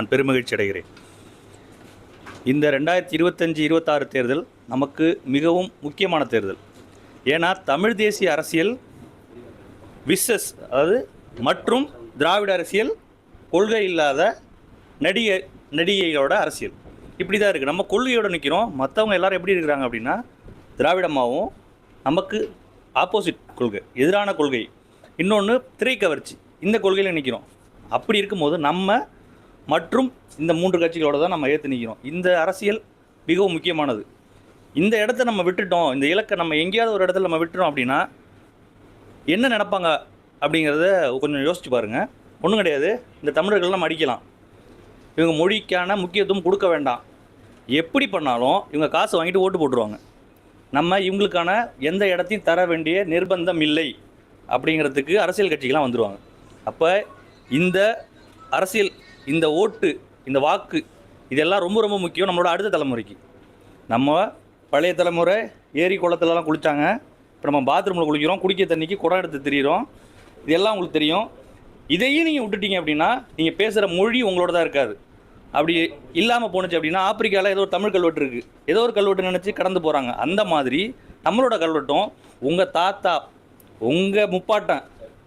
நான் பெருமகிழ்ச்சி அடைகிறேன். இந்த ரெண்டாயிரத்தி இருபத்தஞ்சி இருபத்தாறு தேர்தல் நமக்கு மிகவும் முக்கியமான தேர்தல். ஏன்னா தமிழ் தேசிய அரசியல் விசஸ் அதாவது மற்றும் திராவிட அரசியல் கொள்கை இல்லாத நடிகை நடிகைகளோட அரசியல். இப்படி தான் இருக்குது நம்ம கொள்கையோட நிற்கிறோம் மற்றவங்க எல்லோரும் எப்படி இருக்கிறாங்க அப்படின்னா திராவிடமாகவும் நமக்கு ஆப்போசிட் கொள்கை எதிரான கொள்கை. இன்னொன்று திரை கவர்ச்சி இந்த கொள்கையில் நிற்கிறோம் அப்படி இருக்கும்போது நம்ம மற்றும் இந்த மூன்று கட்சிகளோட தான் நம்ம ஏற்று நிற்கிறோம் இந்த அரசியல் மிகவும் முக்கியமானது. இந்த இடத்த நம்ம விட்டுட்டோம் இந்த இலக்கை நம்ம எங்கேயாவது ஒரு இடத்துல நம்ம விட்டுறோம் அப்படின்னா என்ன நினைப்பாங்க அப்படிங்கிறத கொஞ்சம் யோசிச்சு பாருங்கள் ஒன்றும் கிடையாது. இந்த தமிழர்கள் நம்ம அடிக்கலாம் இவங்க மொழிக்கான முக்கியத்துவம் கொடுக்க வேண்டாம். எப்படி பண்ணாலும் இவங்க காசு வாங்கிட்டு ஓட்டு போட்டுருவாங்க. நம்ம இவங்களுக்கான எந்த இடத்தையும் தர வேண்டிய நிர்பந்தம் இல்லை அப்படிங்கிறதுக்கு அரசியல் கட்சிகள்லாம் வந்துடுவாங்க அப்போ இந்த அரசியல் இந்த ஓட்டு இந்த வாக்கு இதெல்லாம் ரொம்ப ரொம்ப முக்கியம் நம்மளோட அடுத்த தலைமுறைக்கு. நம்ம பழைய தலைமுறை ஏரி குளத்துலலாம் குளித்தாங்க இப்போ நம்ம பாத்ரூமில் குளிக்கிறோம் குடிக்க தண்ணிக்கு குடம் எடுத்து திரியிறோம். இதெல்லாம் உங்களுக்கு தெரியும். இதையும் நீங்கள் விட்டுட்டீங்க அப்படின்னா நீங்கள் பேசுகிற மொழி உங்களோட தான் இருக்காது. அப்படி இல்லாமல் போணுச்சு அப்படின்னா ஆப்பிரிக்காவில் ஏதோ ஒரு தமிழ் கல்வெட்டு இருக்குது ஏதோ ஒரு கல்வெட்டு நினச்சி கடந்து போகிறாங்க அந்த மாதிரி நம்மளோட கல்வெட்டும் உங்கள் தாத்தா உங்கள் முப்பாட்டன்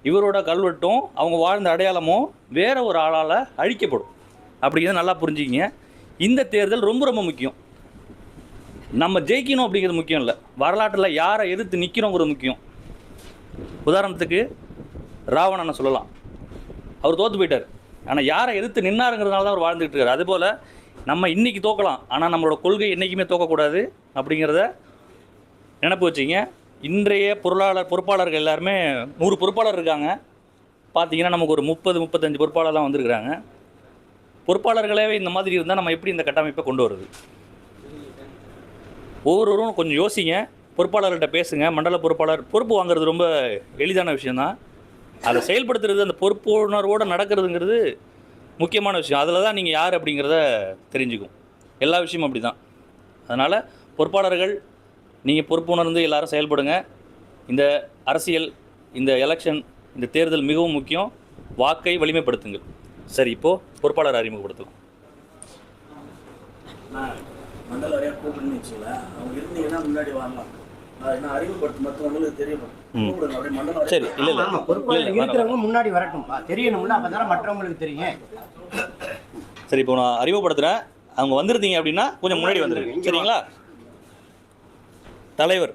இவரோட கல்வெட்டும் அவங்க வாழ்ந்த அடையாளமும் வேற ஒரு ஆளால் அழிக்கப்படும். அப்படிங்கிறத நல்லா புரிஞ்சுக்கிங்க. இந்த தேர்தல் ரொம்ப ரொம்ப முக்கியம். நம்ம ஜெயிக்கணும் அப்படிங்கிறது முக்கியம் இல்லை. வரலாற்றில் யாரை எதிர்த்து நிற்கிறோங்கிறது முக்கியம். உதாரணத்துக்கு ராவணனை சொல்லலாம். அவர் தோற்று போயிட்டார். ஆனால் யாரை எதிர்த்து நின்னாருங்கிறதுனால தான் அவர் வாழ்ந்துகிட்டு இருக்காரு. அதுபோல் நம்ம இன்றைக்கி தோக்கலாம். ஆனால் நம்மளோட கொள்கை என்றைக்குமே தோக்கக்கூடாது அப்படிங்கிறத நினப்பு வச்சிங்க இன்றைய பொருளாளர் பொறுப்பாளர்கள் எல்லாருமே நூறு பொறுப்பாளர் இருக்காங்க. பார்த்தீங்கன்னா நமக்கு ஒரு முப்பது முப்பத்தஞ்சு பொறுப்பாளர்லாம் வந்திருக்கிறாங்க. பொறுப்பாளர்களே இந்த மாதிரி இருந்தால் நம்ம எப்படி இந்த கட்டமைப்பை கொண்டு வருது? ஒவ்வொருவரும் கொஞ்சம் யோசிங்க. பொறுப்பாளர்கிட்ட பேசுங்க. மண்டல பொறுப்பாளர் பொறுப்பு வாங்குறது ரொம்ப எளிதான விஷயந்தான் அதை செயல்படுத்துறது அந்த பொறுப்புணர்வோடு நடக்கிறதுங்கிறது முக்கியமான விஷயம். அதில் தான் நீங்கள் யார் அப்படிங்கிறத தெரிஞ்சுக்கும். எல்லா விஷயமும் அப்படி தான் அதனால் பொறுப்பாளர்கள் நீங்கள் பொறுப்புணர்ந்து எல்லாரும் செயல்படுங்க. இந்த அரசியல் இந்த எலெக்ஷன் இந்த தேர்தல் மிகவும் முக்கியம். வாக்கை வலிமைப்படுத்துங்கள். சரி இப்போது பொறுப்பாளர் அறிமுகப்படுத்தலாம். நான் மண்டல வரையா அவங்க இருந்தீங்கன்னா முன்னாடி வரலாம். சரி இல்லை இல்லை. இருக்கிறவங்க முன்னாடி வரட்டும்பா தெரியணும்ல அப்பதானே மற்றவங்களுக்கு தெரியும். சரி இப்போ நான் அறிமுகப்படுத்துகிறேன் அவங்க வந்திருந்தீங்க அப்படின்னா கொஞ்சம் முன்னாடி வந்துருங்க. சரிங்களா? தலைவர்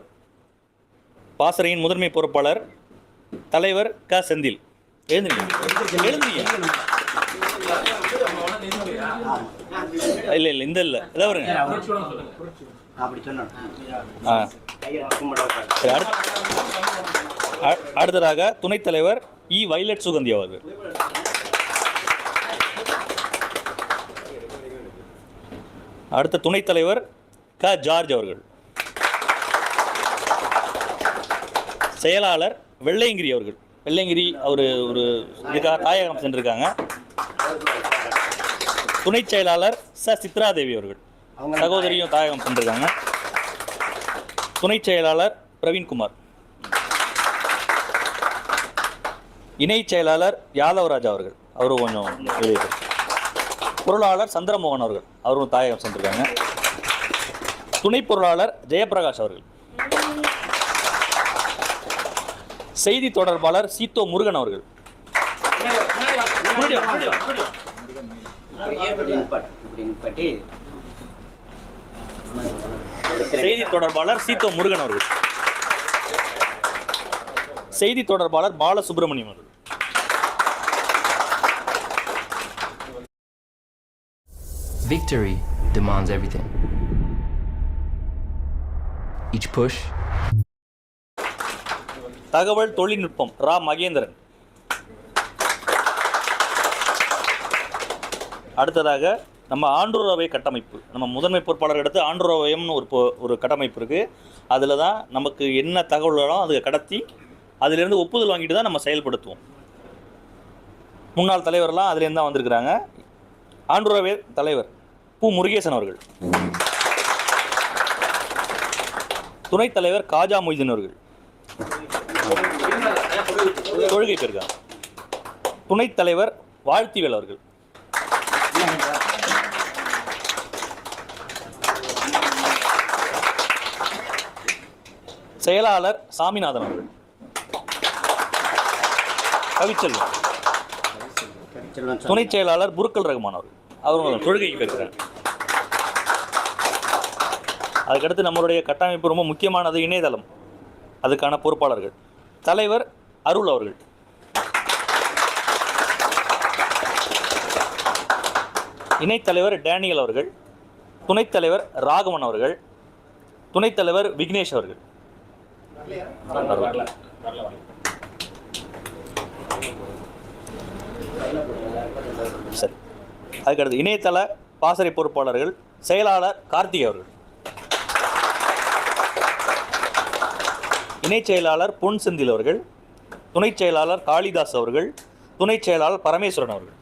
பாசறையின் முதன்மை பொறுப்பாளர் தலைவர் க. செந்தில். எழுந்துருங்க. எழுந்துங்க இல்லை இல்லை இந்த இல்லை. இதான் வருங்க ஆ. அடுத்ததாக துணைத் தலைவர் இ. வைலட் சுகந்தி அவர்கள். அடுத்த துணைத் தலைவர் க. ஜார்ஜ் அவர்கள். செயலாளர் வெள்ளையங்கிரி அவர்கள். வெள்ளையங்கிரி அவர் ஒரு இதுக்காக தாயகம் சென்றிருக்காங்க. துணைச் செயலாளர் ச. சித்ராதேவி அவர்கள். சகோதரியும் தாயகம் சென்றிருக்காங்க. துணைச் செயலாளர் பிரவீன்குமார். இணைச் செயலாளர் யாதவராஜ் அவர்கள். அவரும் கொஞ்சம் வெளியே பொருளாளர் சந்திரமோகன் அவர்கள். அவரும் தாயகம் சென்றிருக்காங்க. துணை பொருளாளர் ஜெயபிரகாஷ் அவர்கள். செய்தி தொடர்பாளர் சீத்தோ முருகன் அவர்கள். செய்தி தொடர்பாளர் சீத்தோ முருகன் அவர்கள். செய்தி தொடர்பாளர் பாலசுப்ரமணியம் அவர்கள். Victory demands everything. Each push, தகவல் தொழில்நுட்பம் ரா. மகேந்திரன். அடுத்ததாக நம்ம ஆண்டுறவை கட்டமைப்பு. நம்ம முதன்மை பொறுப்பாளர் எடுத்து ஆண்டுறவயம்னு ஒரு பொ- ஒரு கட்டமைப்பு இருக்குது அதில் தான் நமக்கு என்ன தகவல்களோ அதை கடத்தி அதிலிருந்து ஒப்புதல் வாங்கிட்டு தான் நம்ம செயல்படுத்துவோம். முன்னாள் தலைவர்லாம் அதுலேருந்து தான் வந்திருக்கிறாங்க. ஆண்டுறவே தலைவர் பு. முருகேசன் அவர்கள். துணைத் தலைவர் காஜா மொய்தீன் அவர்கள். தொழுகை பெறுகிறார். துணைத் தலைவர் வாழ்த்திவேல் அவர்கள். செயலாளர் சாமிநாதன் அவர்கள். கவிச்செல்வன். துணை செயலாளர் புருக்கல் ரகுமான் அவர்கள். அவங்க தொழுகைக்கு பெறுகிறார். அதுக்கடுத்து நம்மளுடைய கட்டமைப்பு ரொம்ப முக்கியமானது இணையதளம். அதுக்கான பொறுப்பாளர்கள். தலைவர் அருள் அவர்கள் இணைத்தலைவர் டேனியல் அவர்கள் துணைத் தலைவர் ராகவன் அவர்கள் துணைத் தலைவர் விக்னேஷ் அவர்கள். சரி. அதுக்கடுத்து இணையதள பாசறை பொறுப்பாளர்கள் செயலாளர் கார்த்திகை அவர்கள். இணைச் செயலாளர் பொன் செந்தில் அவர்கள் துணைச் செயலாளர் காளிதாஸ் அவர்கள் துணைச் செயலாளர் பரமேஸ்வரன் அவர்கள்.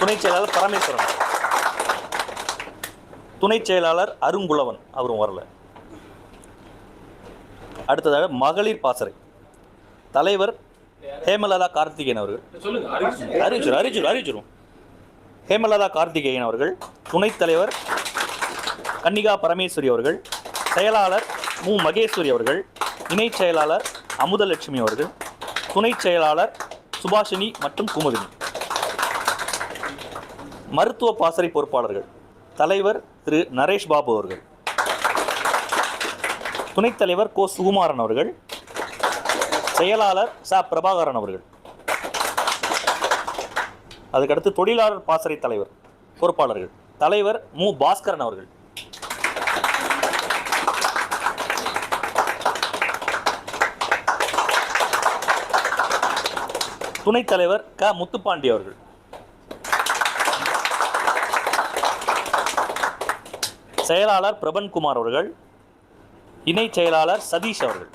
துணைச் செயலாளர் பரமேஸ்வரன். துணைச் செயலாளர் அருங்குளவன் அவரும் வரல. அடுத்ததாக மகளிர் பாசறை. தலைவர் ஹேமலதா கார்த்திகேயன் அவர்கள். அறிவிச்சிரும் அறிவிச்சிரும் அறிவிச்சிரும் ஹேமலதா கார்த்திகேயன் அவர்கள் துணைத் தலைவர் கன்னிகா பரமேஸ்வரி அவர்கள் செயலாளர் மு. மகேஸ்வரி அவர்கள் இணைச் செயலாளர் அமுதலட்சுமி அவர்கள் துணைச் செயலாளர் சுபாஷினி மற்றும் குமுதினி. மருத்துவ பாசறை பொறுப்பாளர்கள் தலைவர் திரு. நரேஷ் பாபு அவர்கள். துணைத் தலைவர் கோ. சுகுமாரன் அவர்கள். செயலாளர் ச. பிரபாகரன் அவர்கள். அதுக்கடுத்து தொழிலாளர் பாசறை தலைவர் பொறுப்பாளர்கள். தலைவர் மு. பாஸ்கரன் அவர்கள். துணைத் தலைவர் க. முத்துப்பாண்டி அவர்கள். செயலாளர் பிரபன்குமார் அவர்கள். இணை செயலாளர் சதீஷ் அவர்கள்.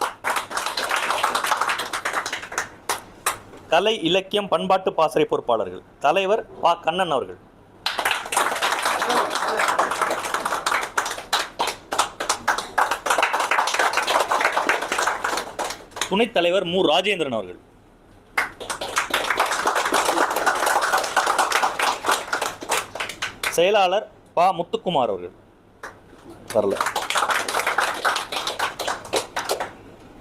கலை இலக்கியம் பண்பாட்டு பாசறை பொறுப்பாளர்கள். தலைவர் பா. கண்ணன் அவர்கள். துணைத் தலைவர் மு. ராஜேந்திரன் அவர்கள். செயலாளர் ப. முத்துக்குமார் அவர்கள். வரல.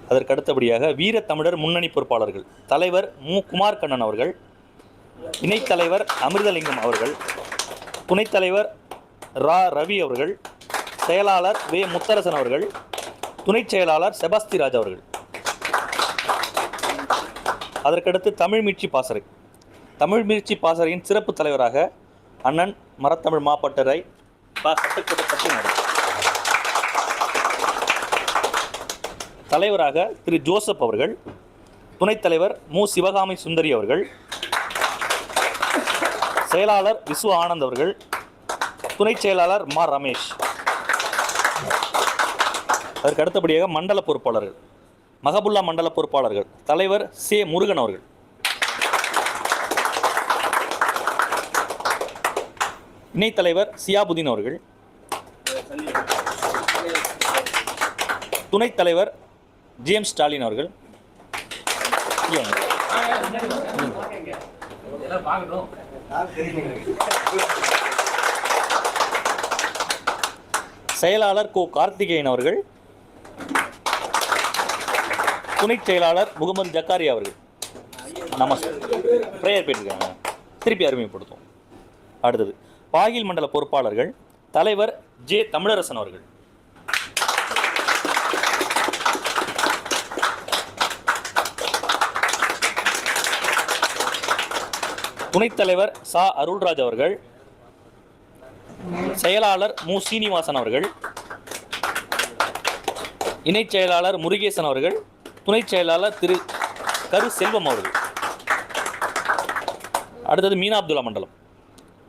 அதற்கு அடுத்தபடியாக வீரத்தமிழர் முன்னணி பொறுப்பாளர்கள் தலைவர் மு. குமார் கண்ணன் அவர்கள் இணைத் தலைவர் அமிர்தலிங்கம் அவர்கள் துணைத் தலைவர் ரா. ரவி அவர்கள் செயலாளர் வே. முத்தரசன் அவர்கள் துணைச் செயலாளர் செபாஸ்திராஜ் அவர்கள். அதற்கடுத்து தமிழ் மீட்சி பாசறை. தமிழ் மீட்சி பாசறையின் சிறப்பு தலைவராக அண்ணன் மரத்தமிழ் மாப்பட்டரை ப சட்டுக்கோட்டை சத்தியநாதன் தலைவராக திரு ஜோசப் அவர்கள் துணைத் தலைவர் மு. சிவகாமி சுந்தரி அவர்கள் செயலாளர் விஸ்வ ஆனந்த் அவர்கள் துணைச் செயலாளர் மா. ரமேஷ். அதற்கு அடுத்தபடியாக மண்டல பொறுப்பாளர்கள் மகபுல்லா மண்டல பொறுப்பாளர்கள் தலைவர் சே. முருகன் அவர்கள். இணைத் தலைவர் சியாபுதீன் அவர்கள். துணைத் தலைவர் ஜேம்ஸ் ஸ்டாலின் அவர்கள். செயலாளர் கோ கார்த்திகேயன் அவர்கள். துணை செயலாளர் முகமது ஜக்காரி அவர்கள். நமஸ்கார் ப்ரேயர் போயிட்டுருக்காங்க திருப்பி அறிமுகப்படுத்தும் அடுத்தது. பாகில் மண்டல பொறுப்பாளர்கள் தலைவர் ஜே தமிழரசன் அவர்கள். துணைத் தலைவர் சா அருள்ராஜ் அவர்கள். செயலாளர் மு. சீனிவாசன் அவர்கள். இணைச் செயலாளர் முருகேசன் அவர்கள். துணைச் செயலாளர் திரு கரு செல்வம் அவர்கள். அடுத்தது மீனா அப்துல்லா மண்டலம்.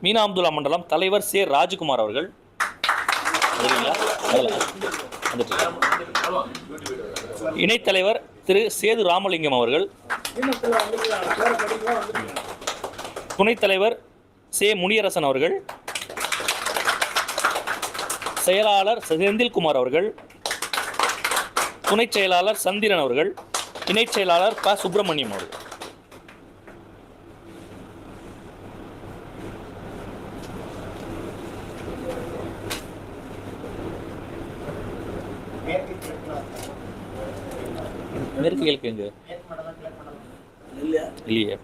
மீனா அப்துல்லா மண்டலம் தலைவர் சே ராஜ்குமார் அவர்கள். இணைத்தலைவர் இணைத் தலைவர் திரு சேது ராமலிங்கம் அவர்கள். துணைத் தலைவர் சே முனியரசன் அவர்கள். செயலாளர் செந்தில்குமார் அவர்கள். துணைச் செயலாளர் சந்திரன் அவர்கள். இணைச் செயலாளர் ப சுப்பிரமணியம் அவர்கள். மேற்கு கிழக்கு எங்க இல்லையா?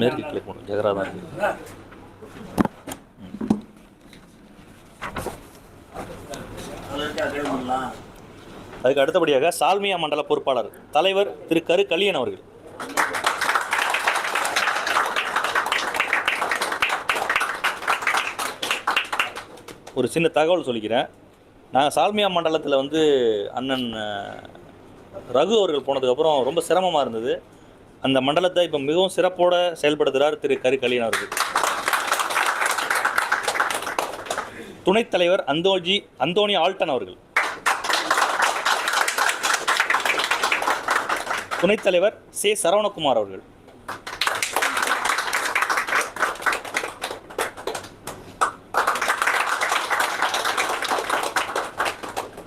மேற்கு கிழக்கு போகணும். ஜெகரா தான் இருக்கு. அதில் இருக்கா கேட்கலாம் அதுக்கு அடுத்தபடியாக சால்மியா மண்டல பொறுப்பாளர் தலைவர் திரு கரு கலியன் அவர்கள். ஒரு சின்ன தகவல் சொல்லிக்கிறேன். நாங்கள் சால்மியா மண்டலத்தில் வந்து அண்ணன் ரகு அவர்கள் போனதுக்கப்புறம் ரொம்ப சிரமமாக இருந்தது. அந்த மண்டலத்தை இப்போ மிகவும் சிறப்போடு செயல்படுத்துகிறார் திரு கரு கலியன் அவர்கள். துணைத் தலைவர் அந்தோஜி அந்தோனி ஆல்டன் அவர்கள். துணைத் தலைவர் சே சரவணகுமார் அவர்கள்.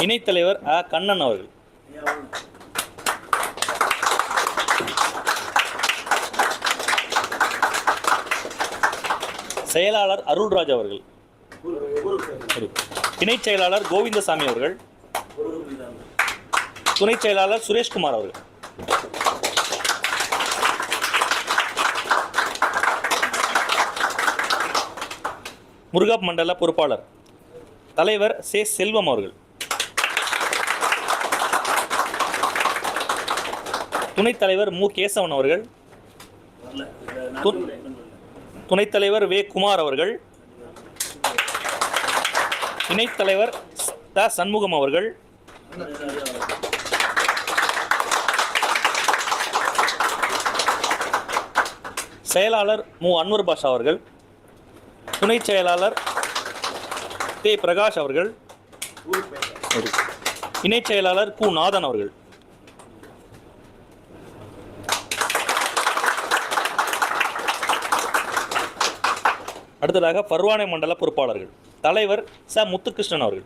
இணைத்தலைவர் அ. கண்ணன் அவர்கள். செயலாளர் அருள்ராஜ் அவர்கள். இணைச் செயலாளர் கோவிந்தசாமி அவர்கள். துணைச் செயலாளர் சுரேஷ்குமார் அவர்கள். முருகா மண்டல பொறுப்பாளர். தலைவர் சே. செல்வம் அவர்கள். துணைத் தலைவர் மு. கேசவன் அவர்கள் துணைத் தலைவர் வே. குமார் அவர்கள் இணைத் தலைவர் த. சண்முகம் அவர்கள் செயலாளர் மு. அன்வர் பாஷா அவர்கள் துணைச் செயலாளர் தே. பிரகாஷ் அவர்கள் இணைச் செயலாளர் கு. நாதன் அவர்கள். அடுத்ததாக பர்வானை மண்டல பொறுப்பாளர்கள். தலைவர் ச. முத்துகிருஷ்ணன் அவர்கள்.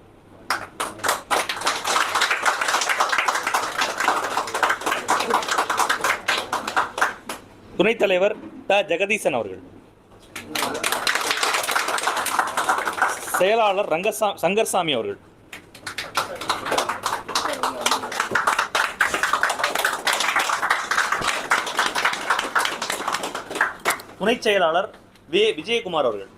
துணைத் தலைவர் த. ஜெகதீசன் அவர்கள். செயலாளர் ரங்கசா சங்கர்சாமி அவர்கள். துணைச் செயலாளர் வி விஜயகுமார் அவர்கள்.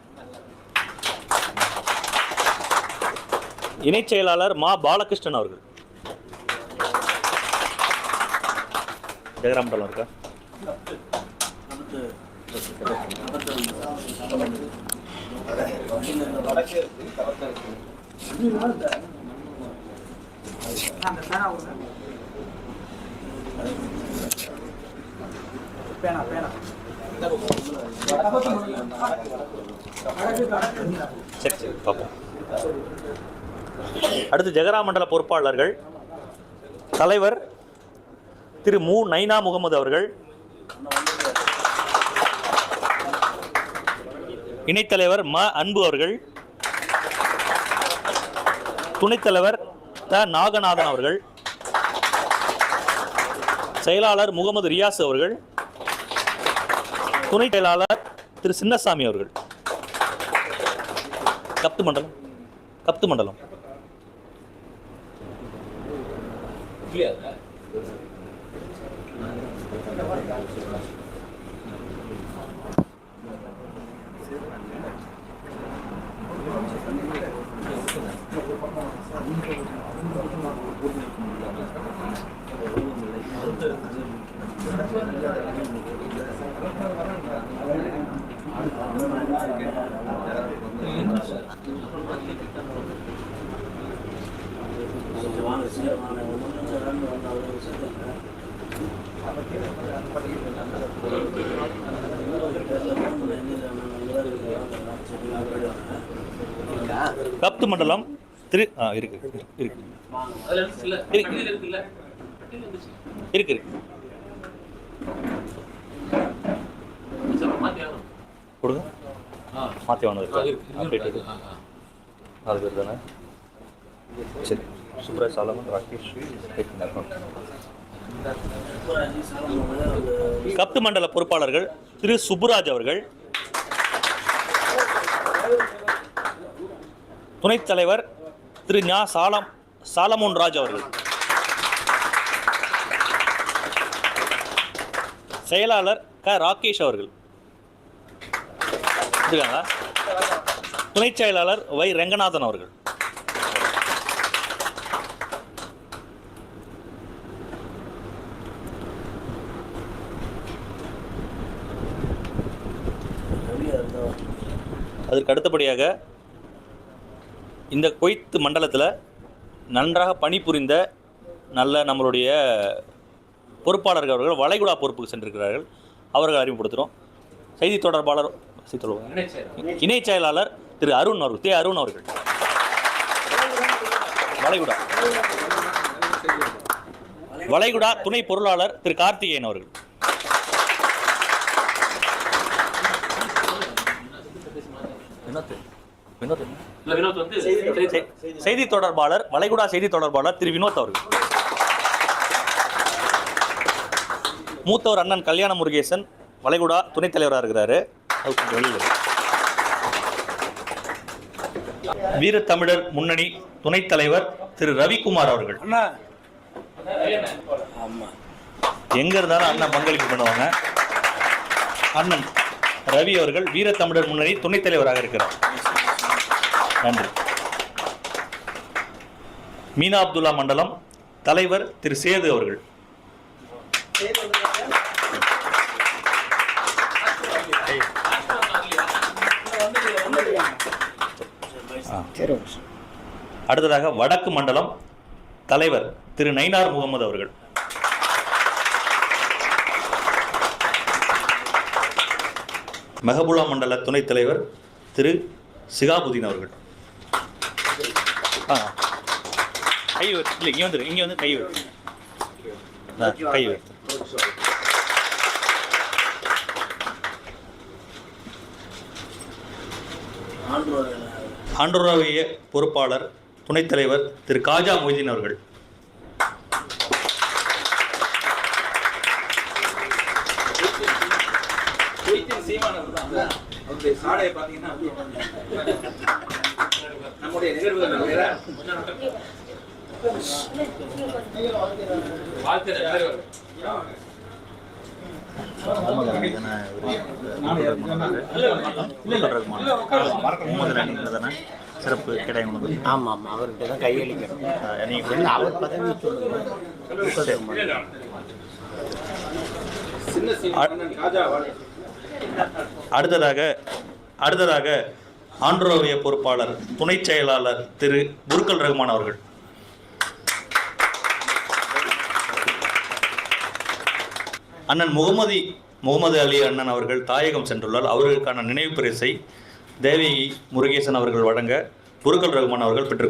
இணைச் செயலாளர் மா பாலகிருஷ்ணன் அவர்கள். ஜெகராமண்டலம் இருக்கா? சரி சரி பார்ப்போம் அடுத்து பொறுப்பாளர்கள் தலைவர் திரு மு. நைனா முகமது அவர்கள் இணைத்தலைவர் ம. அன்பு அவர்கள் துணைத்தலைவர் த. நாகநாதன் அவர்கள் செயலாளர் முகமது ரியாஸ் அவர்கள் துணை செயலாளர் திரு சின்னசாமி அவர்கள். கப்து மண்டலம். கப்து மண்டலம். கப்து மண்டலம் திரு ஆ இருக்கு இருக்கு இருக்கு. இருக்கு இருக்கு இருக்கு. கொடுங்க. மாற்றி வாங்கினது அப்டேட் நாலு பேர் தானே? சரி. சுப்ராஜ் சாலமன் ராகேஷ் கப்து மண்டல பொறுப்பாளர்கள் திரு சுப்புராஜ் அவர்கள் துணைத் தலைவர் திரு ஞா சாலம் சாலமோன் ராஜ் அவர்கள். செயலாளர் க. ராகேஷ் அவர்கள். இருக்காங்களா? துணைச் செயலாளர் வை. ரெங்கநாதன் அவர்கள். அதற்கு அடுத்தபடியாக இந்த கொய்த்து மண்டலத்தில் நன்றாக பணிபுரிந்த நல்ல நம்மளுடைய பொறுப்பாளர்கள் அவர்கள் வளைகுடா பொறுப்புக்கு சென்றிருக்கிறார்கள். அவர்கள் அறிமுகப்படுத்துகிறோம். செய்தி தொடர்பாளர் இணைச் செயலாளர். திரு அருண் அவர்கள் தே அருண் அவர்கள். வளைகுடா. வளைகுடா துணை பொருளாளர் திரு கார்த்திகேயன் அவர்கள். செய்- செய்தி தொடர்பாளர் வளைகுடா செய்தி தொடர்பாளர் திரு வினோத் அவர்கள். மூத்தவர் அண்ணன் கல்யாண முருகேசன் வளைகுடா துணைத் தலைவராக இருக்கிறாரு. வீரத்தமிழர் முன்னணி துணைத் தலைவர் திரு ரவிக்குமார் அவர்கள். எங்க இருந்தாலும் அண்ணன் பங்களிப்பு பண்ணுவாங்க. அண்ணன் ரவி அவர்கள் வீரத்தமிழர் முன்னணி துணைத் தலைவராக இருக்கிறார். நன்றி. மீனா அப்துல்லா மண்டலம் தலைவர் திரு சேது அவர்கள். சரி அடுத்ததாக வடக்கு மண்டலம் தலைவர் திரு நைனார் முகமது அவர்கள். மெஹபுல்லா மண்டல துணைத் தலைவர் திரு சிகாபுதீன் அவர்கள். ஆ. கை வை- இல்லை இங்கே வந்துரு இங்கே வந்து கை ஆண்டு ஆண்டுராவிய பொறுப்பாளர் துணைத் தலைவர் திரு காஜா மொய்தீன் அவர்கள். நம்முடைய நிகழ்வுகள் வேற. சிறப்பு கிடையாது ஆமாம் ஆமாம் அவர்கிட்ட தான் கையளிக்கிறோம் நீங்கள் இல்லை அவர் பதவி அடுத்ததாக அடுத்ததாக ஆண்ட்ரோவிய பொறுப்பாளர் துணைச் செயலாளர் திரு குருக்கல் ரகுமான் அவர்கள். அண்ணன் முகமதி முகமது அலி அண்ணன் அவர்கள் தாயகம் சென்றுள்ளார். அவர்களுக்கான நினைவு பரிசை தேவி முருகேசன் அவர்கள் வழங்க புருக்கல் ரகுமான் அவர்கள் பெற்று